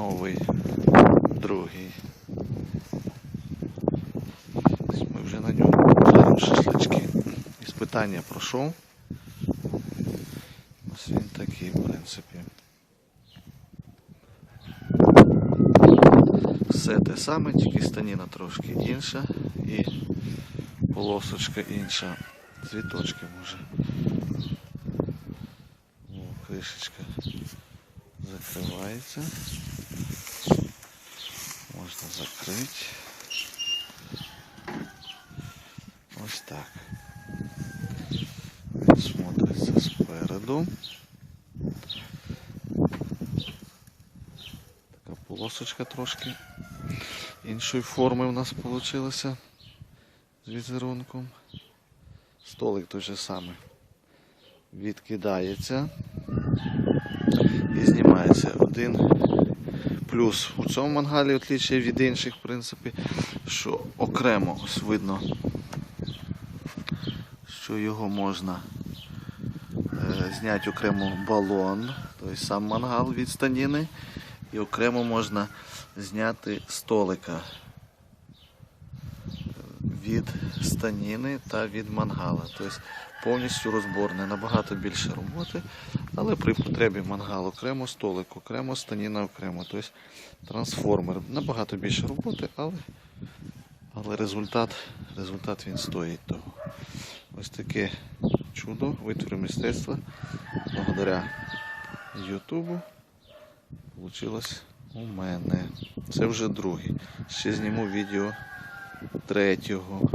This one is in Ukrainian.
новий, другий. Ми вже на ньому жаримо шашлички. Іспитання пройшов. Ось він такий, в принципі. Все те саме, тільки станіна трошки інша і полосочка інша. Цвіточки може. О, кришечка закривається. Можна закрити. Ось так. Він смотриться спереду. Така полосочка трошки іншої форми у нас вийшла з візерунком. Столик той же самий. Відкидається і знімається. Один плюс у цьому мангалі отличие від інших, в принципі, що окремо ось видно, що його можна е, зняти окремо балон, тобто сам мангал від станіни, і окремо можна зняти столика від станіни та від мангала. Тобто повністю розборне, набагато більше роботи, але при потребі мангал окремо, столик окремо, станіна окремо. Тобто трансформер. Набагато більше роботи, але, але результат, результат він стоїть того. Ось таке чудо, витвір мистецтва благодаря Ютубу Получилось у мене. Це вже другий. Ще зніму відео третього